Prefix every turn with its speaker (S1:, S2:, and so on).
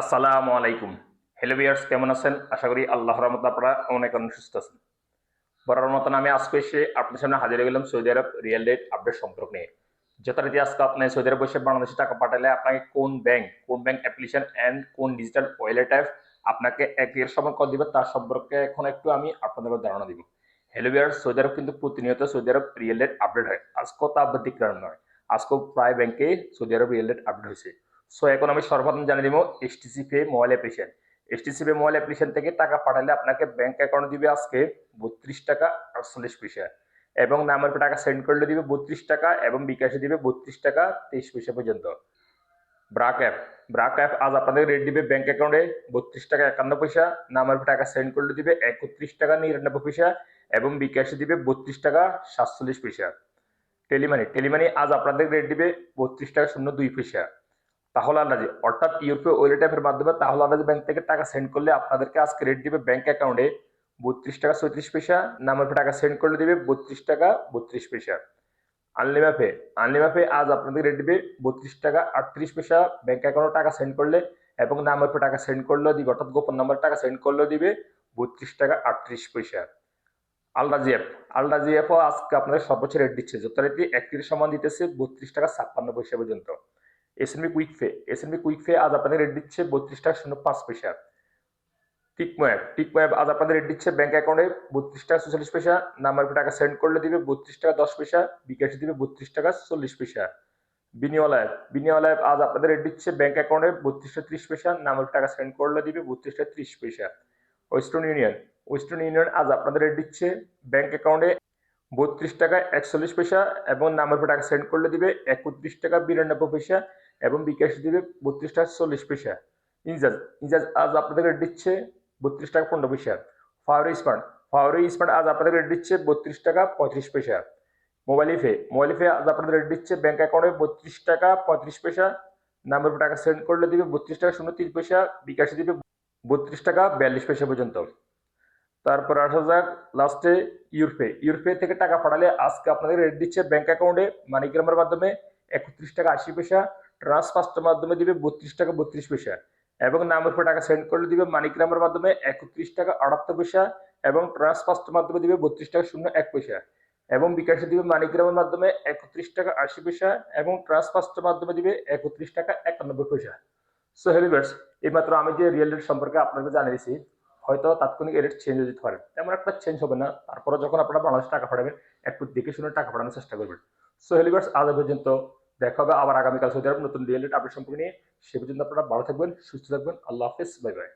S1: আসসালামু আলাইকুম। হ্যালো কেমন আছেন? আশা করি আল্লাহর রহমত আপনারা অনেক অনেক সুস্থ আছেন। বরাবর মতন আমি আজকে এসে আপনাদের সামনে হাজির হয়ে গেলাম Saudi Arab riyal rate update সম্পর্ক নিয়ে। যথারীতি আজকে আপনি সৌদি আরব বসে বাংলাদেশে টাকা পাঠালে আপনাকে কোন ব্যাংক কোন ব্যাংক অ্যাপ্লিকেশন অ্যান্ড কোন ডিজিটাল ওয়ালেট অ্যাপ আপনাকে এক এর সময় কর দিবে তার সম্পর্কে এখন একটু আমি আপনাদের ধারণা দিব। হ্যালো বিয়ার্স সৌদি আরব কিন্তু প্রতিনিয়ত Saudi Arab riyal rate update হয়। আজকেও তা ব্যতিক্রম নয়, আজকেও প্রায় ব্যাংকে Saudi Arab riyal rate update হয়েছে। সো এখন আমি সর্বপ্রথম জানিয়ে দিব STC pay mobile application STC pay mobile application থেকে টাকা পাঠালে আপনাকে ব্যাংক অ্যাকাউন্ট দিবে আজকে বত্রিশ টাকা আটচল্লিশ পয়সা। এবং নামের উপর টাকা সেন্ড করলে দিবে বত্রিশ টাকা এবং বিকাশে দিবে বত্রিশ টাকা তেইশ পয়সা পর্যন্ত। ব্রাক অ্যাপ ব্রাক অ্যাপ আজ আপনাদের রেট দিবে ব্যাংক অ্যাকাউন্টে বত্রিশ টাকা একান্ন পয়সা নামের টাকা সেন্ড করলে দিবে একত্রিশ টাকা নিরানব্বই পয়সা এবং বিকাশে দিবে বত্রিশ টাকা সাতচল্লিশ পয়সা। টেলিমানি টেলিমানি আজ আপনাদের রেট দিবে বত্রিশ টাকা শূন্য দুই পয়সা। তাহলে আন্দাজে অর্থাৎ ইউরোপীয় ওয়েলেট অ্যাপের মাধ্যমে তাহলে আন্দাজে ব্যাংক থেকে টাকা সেন্ড করলে আপনাদেরকে আজকে রেট দিবে ব্যাংক অ্যাকাউন্টে বত্রিশ টাকা চৌত্রিশ পয়সা নামের টাকা সেন্ড করলে দিবে বত্রিশ টাকা বত্রিশ পয়সা। আনলিমাপে আনলিমাপে আজ আপনাদের রেট দিবে বত্রিশ টাকা আটত্রিশ পয়সা ব্যাংক অ্যাকাউন্টে টাকা সেন্ড করলে এবং নামের উপর টাকা সেন্ড করলেও দিবে, অর্থাৎ গোপন নাম্বার টাকা সেন্ড করলেও দিবে বত্রিশ টাকা আটত্রিশ পয়সা। আলরাজি অ্যাপ আলরাজি অ্যাপও আজকে আপনাদের সর্বোচ্চ রেট দিচ্ছে। যত যথারীতি একটির সমান দিতেছে বত্রিশ টাকা ছাপ্পান্ন পয়সা পর্যন্ত। SNB quick pay SNB quick pay আজ আপনাদের রেট দিচ্ছে বত্রিশ টাকা শূন্য পাঁচ পয়সা। টিকমো অ্যাপ টিকমো অ্যাপ আজ আপনাদের রেট দিচ্ছে ব্যাংক অ্যাকাউন্টে বত্রিশ টাকা চল্লিশ পয়সা নাম্বার টাকা সেন্ড করলে দিবে বত্রিশ টাকা দশ পয়সা, বিকাশে দিবে বত্রিশ টাকা চল্লিশ পয়সা। বিনিওয়ালা অ্যাপ বিনিওয়ালা অ্যাপ আজ আপনাদের রেট দিচ্ছে ব্যাংক অ্যাকাউন্টে বত্রিশ টাকা ত্রিশ পয়সা নাম্বার টাকা সেন্ড করলে দিবে বত্রিশ টাকা ত্রিশ পয়সা। ওয়েস্টার্ন ইউনিয়ন ওয়েস্টার্ন ইউনিয়ন আজ আপনাদের রেট দিচ্ছে ব্যাংক অ্যাকাউন্টে বত্রিশ টাকা একচল্লিশ পয়সা এবং নাম্বার টাকা সেন্ড করলে দিবে একত্রিশ টাকা বিরানব্বই পয়সা এবং বিকাশ দিবে বত্রিশ টাকা চল্লিশ পয়সা। ইনজাজ ইনজাজ আজ আপনাদের দিচ্ছে বত্রিশ টাকা পনেরো পয়সা। ফাওয়ারি স্মার্ট ফাওয়ারি স্মার্ট আজ আপনাদের রেট দিচ্ছে বত্রিশ টাকা পঁয়ত্রিশ পয়সা। মোবাইল ফে মোবাইল ফে আজ আপনাদের রেট দিচ্ছে ব্যাংক অ্যাকাউন্টে বত্রিশ টাকা পঁয়ত্রিশ পয়সা। নাম্বার টাকা সেন্ড করলে দিবে বত্রিশ টাকা শূন্য তিন পয়সা, বিকাশে দিবে বত্রিশ টাকা বিয়াল্লিশ পয়সা পর্যন্ত। তারপর আসা যাক লাস্টে ইউরপে ইউরপে থেকে টাকা পাঠালে আজকে আপনাদের রেট দিচ্ছে ব্যাংক অ্যাকাউন্টে মানিগ্রামের মাধ্যমে একত্রিশ টাকা আশি পয়সা। ট্রান্সফার্স্টের মাধ্যমে দিবে বত্রিশ টাকা বত্রিশ পয়সা। এবং নামের উপর টাকা সেন্ড করলে দিবে মানিগ্রামের মাধ্যমে একত্রিশ টাকা আটাত্তর পয়সা এবং ট্রান্সফার্স্টের মাধ্যমে দিবে বত্রিশ টাকা শূন্য এক পয়সা। এবং বিকাশে দিবে মানিগ্রামের মাধ্যমে একত্রিশ টাকা আশি পয়সা এবং ট্রান্সফার্স্টের মাধ্যমে দিবে একত্রিশ টাকা একানব্বই পয়সা। সো হেলিভার্স এইমাত্র আমি যে রিয়েল রেট সম্পর্কে আপনাকে জানিয়েছি হয়তো তাৎক্ষণিক রেট চেঞ্জ হয়ে যেতে পারে। তেমন একটা চেঞ্জ হবে না তারপরে যখন আপনারা বাংলাদেশে টাকা পাঠাবেন, একটু দেখে শুনে টাকা পাঠানোর চেষ্টা করবেন। সো হেলিভার্স আজ পর্যন্ত। দেখা হবে আবার আগামীকাল সৌদি আরব নতুন রিয়েল আপডেট সম্পর্কে নিয়ে। সে পর্যন্ত আপনারা ভালো থাকবেন, সুস্থ থাকবেন। আল্লাহ হাফিজ, বাই বাই।